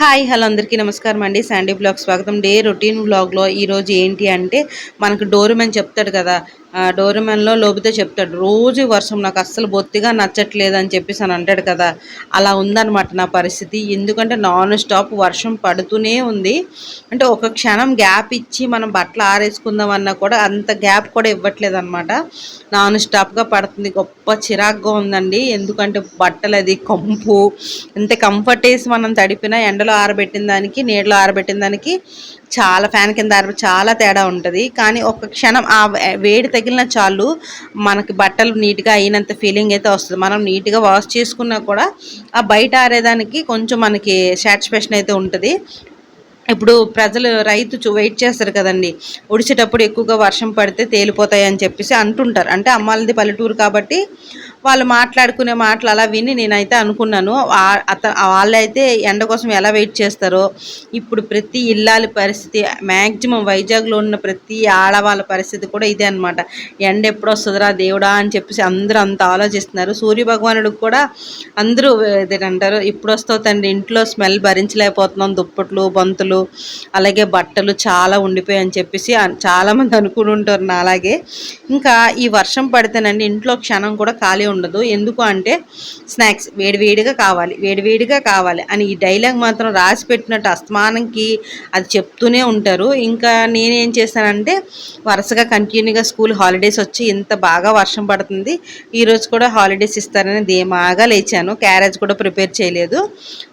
Hi hello అందరికీ నమస్కారం అండి. శాండీ బ్లాగ్ స్వాగతం. డే రొటీన్ బ్లాగ్లో ఈరోజు ఏంటి అంటే మనకు డోరుమెన్ చెప్తాడు కదా డోరమెన్లో లోపితే చెప్తాడు రోజు వర్షం నాకు అస్సలు బొత్తిగా నచ్చట్లేదు అని చెప్పేసి అని అంటాడు కదా. అలా ఉందన్నమాట నా పరిస్థితి. ఎందుకంటే నాన్ స్టాప్ వర్షం పడుతూనే ఉంది. అంటే ఒక క్షణం గ్యాప్ ఇచ్చి మనం బట్టలు ఆరేసుకుందాం అన్నా కూడా అంత గ్యాప్ కూడా ఇవ్వట్లేదు అనమాట నాన్ స్టాప్గా పడుతుంది. గొప్ప చిరాగ్గా ఉందండి. ఎందుకంటే బట్టలు అది కంపు ఎంత కంఫర్ట్ వేసి మనం తడిపినా ఎండలో ఆరబెట్టిన దానికి నీడలో ఆరబెట్టిన దానికి చాలా ఫ్యాన్ కింద ఆరబె చాలా తేడా ఉంటుంది. కానీ ఒక క్షణం ఆ వేడి తగిలిన చాలు మనకి బట్టలు నీట్గా అయినంత ఫీలింగ్ అయితే వస్తుంది. మనం నీట్గా వాష్ చేసుకున్నా కూడా ఆ బయట ఆరేదానికి కొంచెం మనకి సాటిస్ఫాక్షన్ అయితే ఉంటుంది. ఇప్పుడు ప్రజలు రైతు వెయిట్ చేస్తారు కదండి. ఉడిచేటప్పుడు ఎక్కువగా వర్షం పడితే తేలిపోతాయి అని చెప్పేసి అంటుంటారు. అంటే అమ్మాలది పల్లెటూరు కాబట్టి వాళ్ళు మాట్లాడుకునే మాటలు అలా విని నేనైతే అనుకున్నాను. అత వాళ్ళైతే ఎండ కోసం ఎలా వెయిట్ చేస్తారో ఇప్పుడు ప్రతి ఇల్లాలి పరిస్థితి మ్యాక్సిమం వైజాగ్లో ఉన్న ప్రతి ఆడవాళ్ళ పరిస్థితి కూడా ఇదే అనమాట ఎండ ఎప్పుడు వస్తుందిరా దేవుడా అని చెప్పేసి అందరూ అంత ఆలోచిస్తున్నారు. సూర్య భగవానుడికి కూడా అందరూ ఇదేంటారు ఇప్పుడు వస్తావు తండ్రి ఇంట్లో స్మెల్ భరించలేకపోతున్నాం దుప్పట్లు బంతులు అలాగే బట్టలు చాలా ఉండిపోయాయి అని చెప్పేసి చాలామంది అనుకుని ఉంటారు నా అలాగే ఇంకా ఈ వర్షం పడితేనండి ఇంట్లో క్షణం కూడా ఖాళీ ఉండదు. ఎందుకు అంటే స్నాక్స్ వేడివేడిగా కావాలి వేడివేడిగా కావాలి అని ఈ డైలాగ్ మాత్రం రాసి పెట్టినట్టు అస్తమానంకి అది చెప్తూనే ఉంటారు. ఇంకా నేనేం చేశానంటే వరుసగా కంటిన్యూగా స్కూల్ హాలిడేస్ వచ్చి ఇంత బాగా వర్షం పడుతుంది. ఈరోజు కూడా హాలిడేస్ ఇస్తారని ధీమాగా లేచాను. క్యారేజ్ కూడా ప్రిపేర్ చేయలేదు.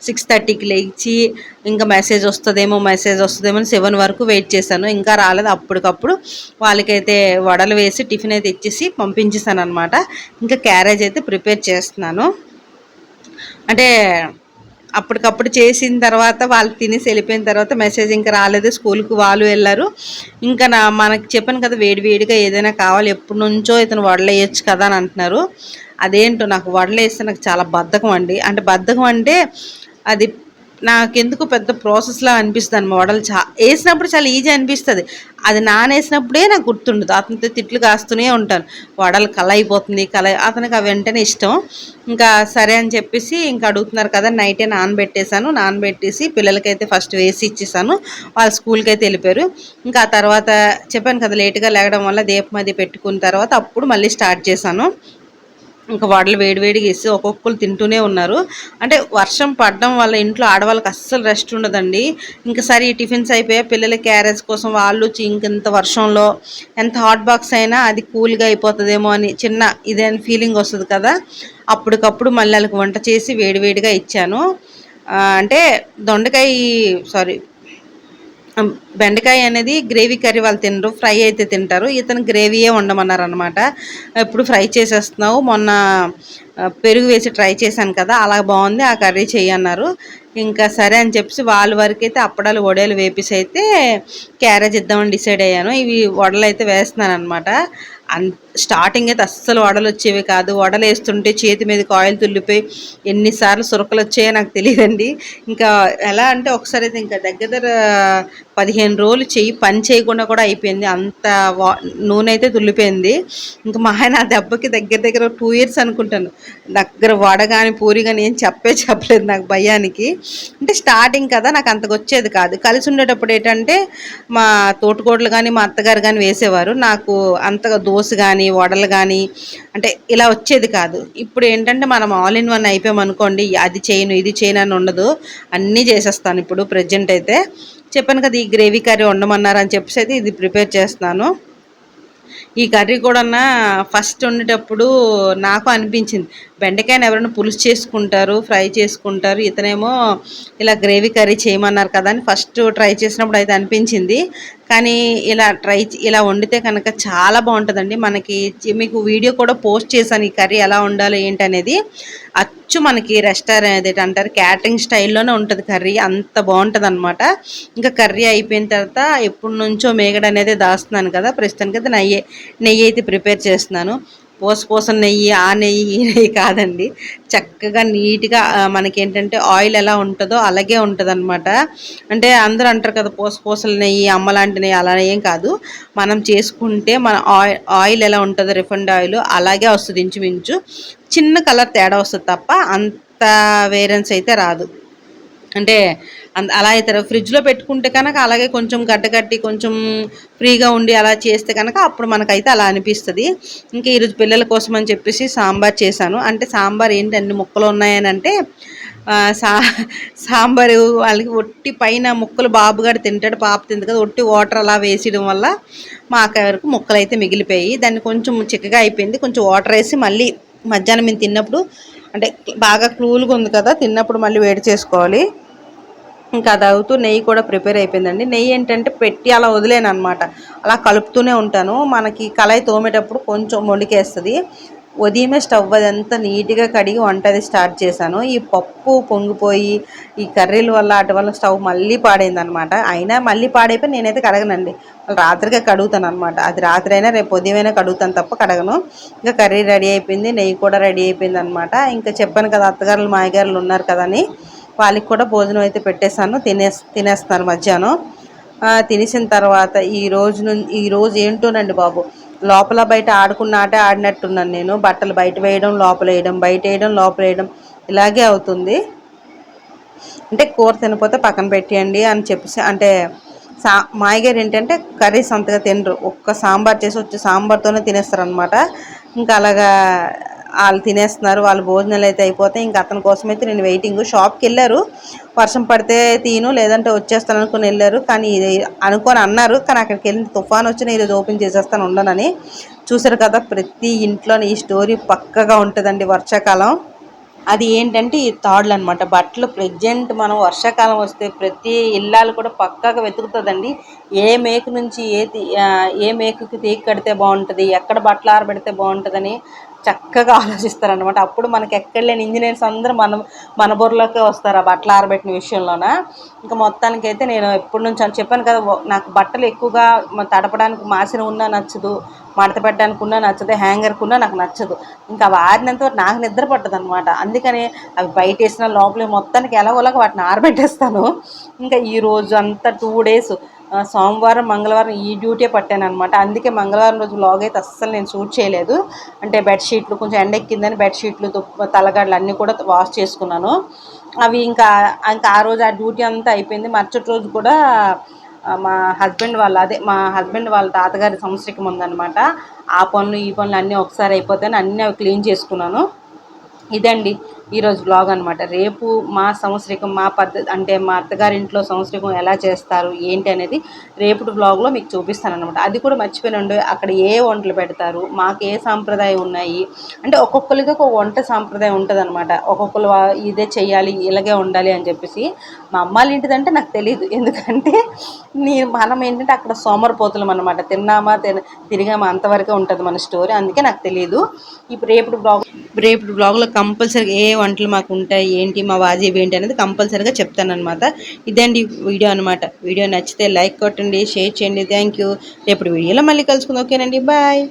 సిక్స్ థర్టీకి లేచి ఇంకా మెసేజ్ వస్తుందేమో మెసేజ్ వస్తుందేమో అని సెవెన్ వరకు వెయిట్ చేశాను. ఇంకా రాలేదు. అప్పటికప్పుడు వాళ్ళకైతే వడలు వేసి టిఫిన్ అయితే ఇచ్చేసి పంపించేసాను అనమాట ఇంకా క్యారేజ్ అయితే ప్రిపేర్ చేస్తున్నాను. అంటే అప్పటికప్పుడు చేసిన తర్వాత వాళ్ళు తినేసి వెళ్ళిపోయిన తర్వాత మెసేజ్ ఇంకా రాలేదు. స్కూల్కి వాళ్ళు వెళ్ళారు. ఇంకా నా మనకి చెప్పాను కదా వేడి వేడిగా ఏదైనా కావాలి ఎప్పటి నుంచో ఇతను వడలేయచ్చు కదా అని అంటున్నారు. అదేంటో నాకు వడలేస్తే నాకు చాలా బద్ధకం అండి. అంటే బద్ధకం అంటే అది నాకెందుకు పెద్ద ప్రాసెస్లా అనిపిస్తుంది అనమాట వడలు చా వేసినప్పుడు చాలా ఈజీ అనిపిస్తుంది. అది నానేసినప్పుడే నాకు గుర్తుండదు. అతనితో తిట్లు కాస్తూనే ఉంటాను. వడలు కల అయిపోతుంది. కల అతనికి అవి వెంటనే ఇష్టం. ఇంకా సరే అని చెప్పేసి ఇంకా అడుగుతున్నారు కదా నైటే నానబెట్టేశాను. నానబెట్టేసి పిల్లలకైతే ఫస్ట్ వేసి ఇచ్చేసాను వాళ్ళు స్కూల్కి అయితే వెళ్ళిపోయారు. ఇంకా ఆ తర్వాత చెప్పాను కదా లేట్గా లేగడం వల్ల దీపం అది పెట్టుకున్న తర్వాత అప్పుడు మళ్ళీ స్టార్ట్ చేశాను. ఇంకా వడలు వేడివేడిగా వేసి ఒక్కొక్కరు తింటూనే ఉన్నారు. అంటే వర్షం పడడం వల్ల ఇంట్లో ఆడవాళ్ళకి అస్సలు రెస్ట్ ఉండదండి. ఇంకా సరే టిఫిన్స్ అయిపోయా పిల్లల క్యారేజ్ కోసం వాళ్ళు ఇంకెంత వర్షంలో ఎంత హాట్ బాక్స్ అయినా అది కూల్గా అయిపోతుందేమో అని చిన్న ఇదే ఫీలింగ్ వస్తుంది కదా. అప్పటికప్పుడు మళ్ళీ వాళ్ళకి వంట చేసి వేడివేడిగా ఇచ్చాను. అంటే దొండకాయ సారీ బెండకాయ అనేది గ్రేవీ కర్రీ వాళ్ళు తినరు ఫ్రై అయితే తింటారు. ఇతను గ్రేవీయే ఉండమన్నారు అనమాట ఇప్పుడు ఫ్రై చేసేస్తున్నావు? మొన్న పెరుగు వేసి ట్రై చేశాను కదా అలా బాగుంది ఆ కర్రీ చేయన్నారు ఇంకా సరే అని చెప్పేసి వాళ్ళ వరకు అయితే అప్పడాలు వడలు వేపేసి అయితే క్యారేజ్ ఇద్దామని డిసైడ్ అయ్యాను. ఇవి వడలు అయితే వేస్తున్నాను అనమాట అన్ స్టార్టింగ్ అయితే అస్సలు వడలు వచ్చేవి కాదు. వడలు వేస్తుంటే చేతి మీద కాయలు తుల్లిపోయి ఎన్నిసార్లు సురకలు వచ్చాయో నాకు తెలియదండి. ఇంకా ఎలా అంటే ఒకసారి అయితే ఇంకా దగ్గర దగ్గర పదిహేను రోజులు చెయ్యి పని చేయకుండా కూడా అయిపోయింది. అంత నూనె అయితే తుల్లిపోయింది. ఇంకా మా ఆయన ఆ దెబ్బకి దగ్గర దగ్గర టూ ఇయర్స్ అనుకుంటాను. దగ్గర వడ కానీ పూరి కానీ ఏం చెప్పే చెప్పలేదు నాకు భయానికి. అంటే స్టార్టింగ్ కదా నాకు అంతకు వచ్చేది కాదు. కలిసి ఉండేటప్పుడు ఏంటంటే మా తోటకోడలు కానీ మా అత్తగారు కానీ వేసేవారు. నాకు అంతగా దోశ కానీ వడలు కానీ అంటే ఇలా వచ్చేది కాదు. ఇప్పుడు ఏంటంటే మనం ఆల్ ఇన్ వన్ అయిపోయామనుకోండి అది చేయను ఇది చేయను అని ఉండదు. అన్నీ చేసేస్తాను ఇప్పుడు ప్రజెంట్ అయితే. చెప్పాను కదా ఈ గ్రేవీ కర్రీ వండమన్నారు అని చెప్పేసి అయితే ఇది ప్రిపేర్ చేస్తున్నాను. ఈ కర్రీ కూడా ఫస్ట్ వండేటప్పుడు నాకు అనిపించింది. బెండకాయని ఎవరైనా పులుసు చేసుకుంటారు ఫ్రై చేసుకుంటారు ఇతనేమో ఇలా గ్రేవీ కర్రీ చేయమన్నారు కదా అని ఫస్ట్ ట్రై చేసినప్పుడు అయితే అనిపించింది. కానీ ఇలా ట్రై ఇలా వండితే కనుక చాలా బాగుంటుందండి. మనకి మీకు వీడియో కూడా పోస్ట్ చేశాను ఈ కర్రీ ఎలా ఉండాలో ఏంటనేది అచ్చు మనకి రెస్టారెంట్ అంటారు? క్యాటరింగ్ స్టైల్లోనే ఉంటుంది కర్రీ. అంత బాగుంటుంది అనమాట ఇంకా కర్రీ అయిపోయిన తర్వాత ఎప్పటి నుంచో మేగడ అనేది దాస్తున్నాను కదా. ప్రస్తుతానికి అయితే నెయ్యి నెయ్యి అయితే ప్రిపేర్ చేస్తున్నాను. పోసపోసన నెయ్యి ఆ నెయ్యి ఈ నెయ్యి కాదండి. చక్కగా నీట్గా మనకి ఏంటంటే ఆయిల్ ఎలా ఉంటుందో అలాగే ఉంటుంది అనమాట అంటే అందరూ అంటారు కదా పోసపోసల నెయ్యి అమ్మలాంటి నెయ్యి అలా ఏం కాదు. మనం చేసుకుంటే మన ఆయిల్ ఆయిల్ ఎలా ఉంటుందో రిఫండ్ ఆయిల్ అలాగే వస్తుంది ఇంచుమించు. చిన్న కలర్ తేడా వస్తుంది తప్ప అంత వేరెన్స్ అయితే రాదు. అంటే అలా అయితే ఫ్రిడ్జ్లో పెట్టుకుంటే కనుక అలాగే కొంచెం గడ్డగట్టి కొంచెం ఫ్రీగా ఉండి అలా చేస్తే కనుక అప్పుడు మనకైతే అలా అనిపిస్తుంది. ఇంకా ఈరోజు పిల్లల కోసం అని చెప్పేసి సాంబార్ చేశాను. అంటే సాంబార్ ఏంటి అన్ని ముక్కలు ఉన్నాయని అంటే సా సాంబారు వాళ్ళకి ఒట్టి పైన ముక్కలు బాబుగారు తింటాడు పాప తింది కదా ఒట్టి వాటర్ అలా వేసేయడం వల్ల మా అక్క వరకు ముక్కలు అయితే మిగిలిపోయి దాన్ని కొంచెం చిక్కగా అయిపోయింది. కొంచెం వాటర్ వేసి మళ్ళీ మధ్యాహ్నం మేము తిన్నప్పుడు అంటే బాగా క్లూల్గా ఉంది కదా తిన్నప్పుడు మళ్ళీ వేడి చేసుకోవాలి. ఇంకా అది అవుతూ నెయ్యి కూడా ప్రిపేర్ అయిపోయిందండి. నెయ్యి ఏంటంటే పెట్టి అలా వదిలేను అనమాట అలా కలుపుతూనే ఉంటాను. మనకి కళాయి తోమేటప్పుడు కొంచెం మొండికేస్తుంది ఉదయమే స్టవ్ అదంతా నీట్గా కడిగి వంట అది స్టార్ట్ చేశాను. ఈ పప్పు పొంగిపోయి ఈ కర్రీల వల్ల వాటి వల్ల స్టవ్ మళ్ళీ పాడైందనమాట అయినా మళ్ళీ పాడైపోయి నేనైతే కడగనండి. రాత్రికే కడుగుతాను అనమాట అది రాత్రి అయినా రేపు ఉదయమైనా కడుగుతాను తప్ప కడగను. ఇంకా కర్రీ రెడీ అయిపోయింది. నెయ్యి కూడా రెడీ అయిపోయింది అనమాట ఇంకా చెప్పాను కదా అత్తగారులు మాయగారులు ఉన్నారు కదా అని. వాళ్ళకి కూడా భోజనం అయితే పెట్టేశాను. తినే తినేస్తున్నారు మధ్యాహ్నం. తినేసిన తర్వాత ఈ రోజు ఈ రోజు ఏంటోనండి బాబు లోపల బయట ఆడుకున్న ఆట ఆడినట్టున్నాను నేను. బట్టలు బయట వేయడం లోపల వేయడం బయట వేయడం లోపల వేయడం ఇలాగే అవుతుంది. అంటే కూర తినపోతే పక్కన పెట్టేయండి అని చెప్పేసి అంటే సా మాయగారు ఏంటంటే కర్రీస్ అంతగా తినరు. ఒక్క సాంబార్ చేసి వచ్చి సాంబార్తోనే తినేస్తారు అనమాట ఇంకా అలాగా వాళ్ళు తినేస్తున్నారు వాళ్ళ భోజనాలు అయితే అయిపోతే ఇంక అతని కోసం అయితే నేను వెయిటింగ్ షాప్కి వెళ్ళారు వర్షం పడితే తీను లేదంటే వచ్చేస్తాను అనుకుని వెళ్ళారు. కానీ ఇది అనుకొని అన్నారు. కానీ అక్కడికి వెళ్ళిన తుఫాన్ వచ్చిన ఈరోజు ఓపెన్ చేసేస్తాను ఉండనని. చూసారు కదా ప్రతి ఇంట్లోని ఈ స్టోరీ పక్కగా ఉంటుందండి వర్షాకాలం. అది ఏంటంటే ఈ తాడులు అనమాట బట్టలు ప్రజెంట్ మనం వర్షాకాలం వస్తే ప్రతి ఇల్లాలు కూడా పక్కాగా వెతుకుతుందండి. ఏ మేకు నుంచి ఏ ఏ మేకుకి తీగ కడితే బాగుంటుంది ఎక్కడ బట్టలు ఆరబెడితే బాగుంటుందని చక్కగా ఆలోచిస్తారనమాట అప్పుడు మనకి ఎక్కడ లేని ఇంజనీర్స్ అందరూ మన మన బుర్రలోకి వస్తారు ఆ బట్టలు ఆరబెట్టిన విషయంలోన. ఇంకా మొత్తానికి అయితే నేను ఎప్పటి నుంచి అని చెప్పాను కదా నాకు బట్టలు ఎక్కువగా తడపడానికి మాసిన ఉన్నా నచ్చదు మడత పెట్టడానికి ఉన్నా నచ్చదు హ్యాంగర్కి ఉన్నా నాకు నచ్చదు. ఇంకా అవి ఆరినంత నాకు నిద్ర పట్టదు అనమాట అందుకని అవి బయట వేసిన లోపల మొత్తానికి ఎలాగోలాగా వాటిని ఆరబెట్టేస్తాను. ఇంకా ఈ రోజు అంతా టూ డేస్ సోమవారం మంగళవారం ఈ డ్యూటీ పట్టాను అనమాట అందుకే మంగళవారం రోజు లాగ్ అయితే అస్సలు నేను షూట్ చేయలేదు. అంటే బెడ్షీట్లు కొంచెం ఎండెక్కిందని బెడ్షీట్లు తలగడలు అన్నీ కూడా వాష్ చేసుకున్నాను. అవి ఇంకా ఇంకా ఆ రోజు ఆ డ్యూటీ అంతా అయిపోయింది. మరుసటి రోజు కూడా మా హస్బెండ్ వాళ్ళ అదే మా హస్బెండ్ వాళ్ళ తాతగారి సంవత్సరం ఉందనమాట ఆ పనులు ఈ పనులు అన్నీ ఒకసారి అయిపోతాయని అన్నీ అవి క్లీన్ చేసుకున్నాను. ఇదండి. ఈరోజు బ్లాగ్ అనమాట రేపు మా సంవత్సరికం మా పద్ధతి అంటే మా అత్తగారింట్లో సంవత్సరికం ఎలా చేస్తారు ఏంటి అనేది రేపటి బ్లాగ్లో మీకు చూపిస్తాను అనమాట అది కూడా మర్చిపోయినండి అక్కడ ఏ వంటలు పెడతారు మాకు ఏ సాంప్రదాయం ఉన్నాయి అంటే ఒక్కొక్కరికి ఒక వంట సాంప్రదాయం ఉంటుంది అనమాట ఒక్కొక్కరు ఇదే చేయాలి ఇలాగే ఉండాలి అని చెప్పేసి మా అమ్మాళ్ళ ఇంటిదంటే నాకు తెలియదు ఎందుకంటే నీ మనం ఏంటంటే అక్కడ సోమరిపోతులం అనమాట తిన్నామా తిన తిరిగామా అంతవరకే ఉంటుంది మన స్టోరీ అందుకే నాకు తెలియదు ఇప్పుడు రేపటి బ్లాగ్ రేపటి బ్లాగ్లో కంపల్సరీ ఏ వంటలు మాకు ఉంటాయి ఏంటి మా వాజీవి ఏంటి అనేది కంపల్సరీగా చెప్తానమాట ఇదండి వీడియో అనమాట వీడియో నచ్చితే లైక్ కొట్టండి షేర్ చేయండి. థ్యాంక్ యూ రేపటి వీడియోలో మళ్ళీ కలుసుకుందాం. ఓకేనండి. బాయ్